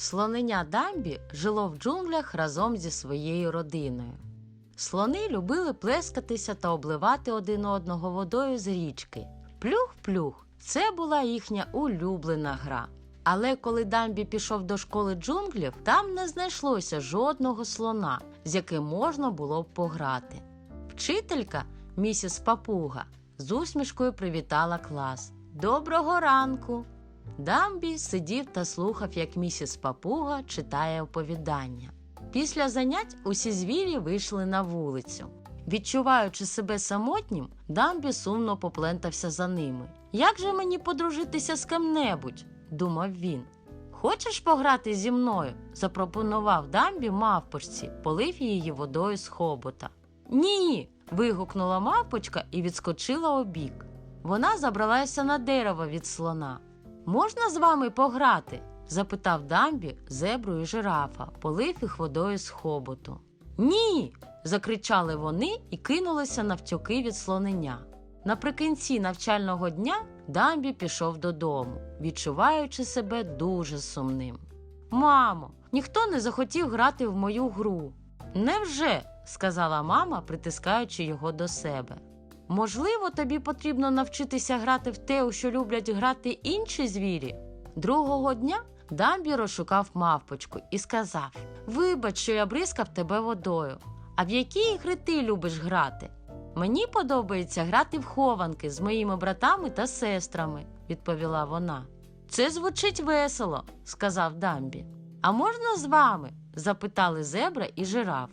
Слонення Дамбі жило в джунглях разом зі своєю родиною. Слони любили плескатися та обливати один одного водою з річки. Плюх-плюх це була їхня улюблена гра. Але коли Дамбі пішов до школи джунглів, там не знайшлося жодного слона, з яким можна було б пограти. Вчителька, місіс Папуга, з усмішкою привітала клас. Доброго ранку! Дамбі сидів та слухав, як місіс Папуга читає оповідання. Після занять усі звірі вийшли на вулицю. Відчуваючи себе самотнім, Дамбі сумно поплентався за ними. Як же мені подружитися з ким-небудь? думав він. Хочеш пограти зі мною? запропонував Дамбі мавпочці, полив її водою з хобота. Ні. вигукнула мавпочка і відскочила обік. Вона забралася на дерево від слона. Можна з вами пограти? запитав Дамбі зебру і жирафа, полив їх водою з хоботу. Ні. закричали вони і кинулися навтюки від слонення. Наприкінці навчального дня Дамбі пішов додому, відчуваючи себе дуже сумним. Мамо, ніхто не захотів грати в мою гру. Невже? сказала мама, притискаючи його до себе. Можливо, тобі потрібно навчитися грати в те, у що люблять грати інші звірі. Другого дня Дамбі розшукав мавпочку і сказав: Вибач, що я бризкав тебе водою. А в які ігри ти любиш грати? Мені подобається грати в хованки з моїми братами та сестрами, відповіла вона. Це звучить весело, сказав Дамбі. А можна з вами? запитали зебра і жираф.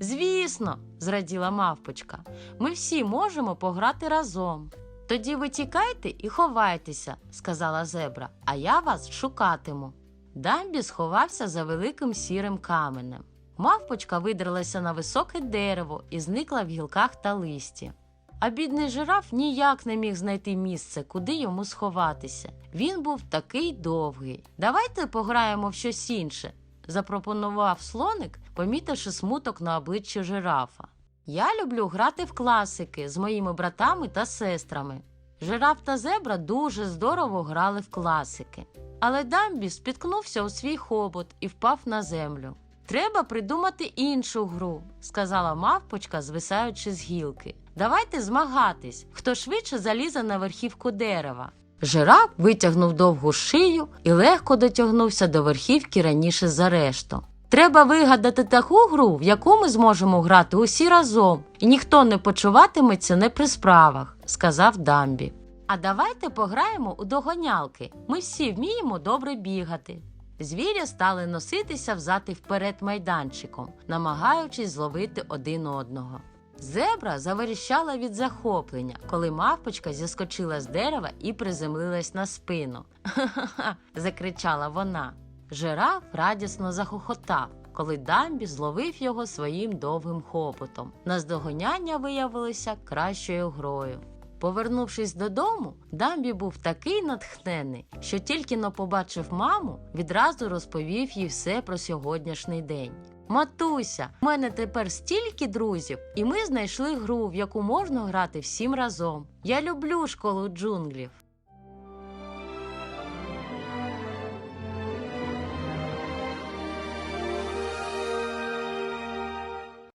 Звісно, зраділа мавпочка. Ми всі можемо пограти разом. Тоді ви тікайте і ховайтеся, сказала зебра, а я вас шукатиму. Дамбі сховався за великим сірим каменем. Мавпочка видралася на високе дерево і зникла в гілках та листі. А бідний жираф ніяк не міг знайти місце, куди йому сховатися. Він був такий довгий. Давайте пограємо в щось інше, запропонував слоник, помітивши смуток на обличчі жирафа. Я люблю грати в класики з моїми братами та сестрами. Жираф та зебра дуже здорово грали в класики. Але Дамбі спіткнувся у свій хобот і впав на землю. Треба придумати іншу гру, сказала мавпочка, звисаючи з гілки. Давайте змагатись, хто швидше залізе на верхівку дерева. Жираф витягнув довгу шию і легко дотягнувся до верхівки раніше за решту. Треба вигадати таку гру, в яку ми зможемо грати усі разом, і ніхто не почуватиметься не при справах, сказав Дамбі. А давайте пограємо у догонялки. Ми всі вміємо добре бігати. Звірі стали носитися взад і вперед майданчиком, намагаючись зловити один одного. Зебра заверіщала від захоплення, коли мавпочка зіскочила з дерева і приземлилась на спину. Ха-ха-ха, закричала вона. Жираф радісно захохотав, коли Дамбі зловив його своїм довгим хопотом. Наздогоняння виявилося кращою грою. Повернувшись додому, Дамбі був такий натхнений, що тільки но побачив маму, відразу розповів їй все про сьогоднішній день. Матуся, в мене тепер стільки друзів, і ми знайшли гру, в яку можна грати всім разом. Я люблю школу джунглів.